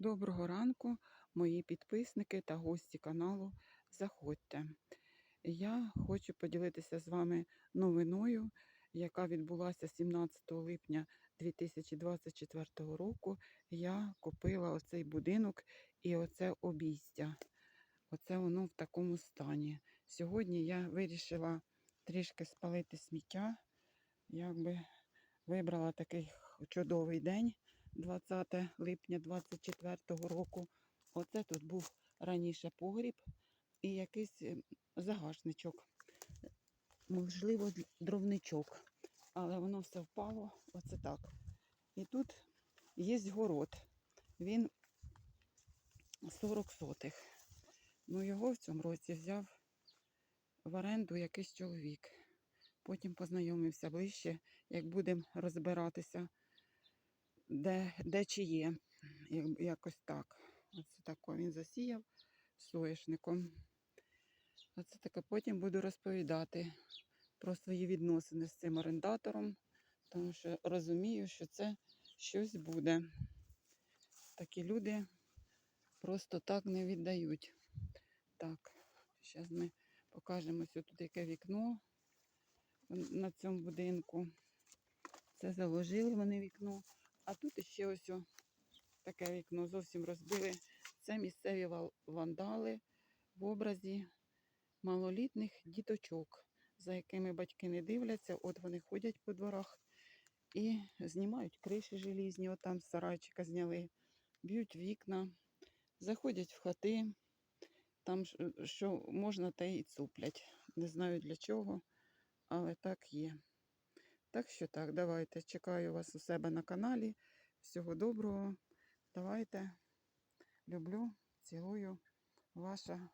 Доброго ранку, мої підписники та гості каналу. Заходьте. Я хочу поділитися з вами новиною, яка відбулася 17 липня 2024 року. Я купила оцей будинок і оце обійстя. Оце воно в такому стані. Сьогодні я вирішила трішки спалити сміття. Якби вибрала такий чудовий день. 20 липня 24 року. Оце тут був раніше погріб і якийсь е, загашничок. Можливо, дровничок. Але воно все впало. Оце так. І тут є город. Він 40 сотих. Ну, його в цьому році взяв в оренду якийсь чоловік. Потім познайомився ближче, як будемо розбиратися, де, де чи є. Як- Якось так. Оце тако він засіяв соєшником. Оце таке потім буду розповідати про свої відносини з цим орендатором, тому що розумію, що це щось буде. Такі люди просто так не віддають. Так, зараз ми покажемо тут яке вікно на цьому будинку. Це заложили вони вікно. А тут ще ось таке вікно зовсім розбили. Це місцеві вандали в образі малолітніх діточок, за якими батьки не дивляться. От вони ходять по дворах і знімають криші желізні, от з сарайчика зняли, б'ють вікна, заходять в хати. Там що можна, те і цуплять. Не знаю для чого, але так є. Так що так, давайте. Чекаю вас у себе на каналі. Всього доброго. Давайте. Люблю, цілую. Ваша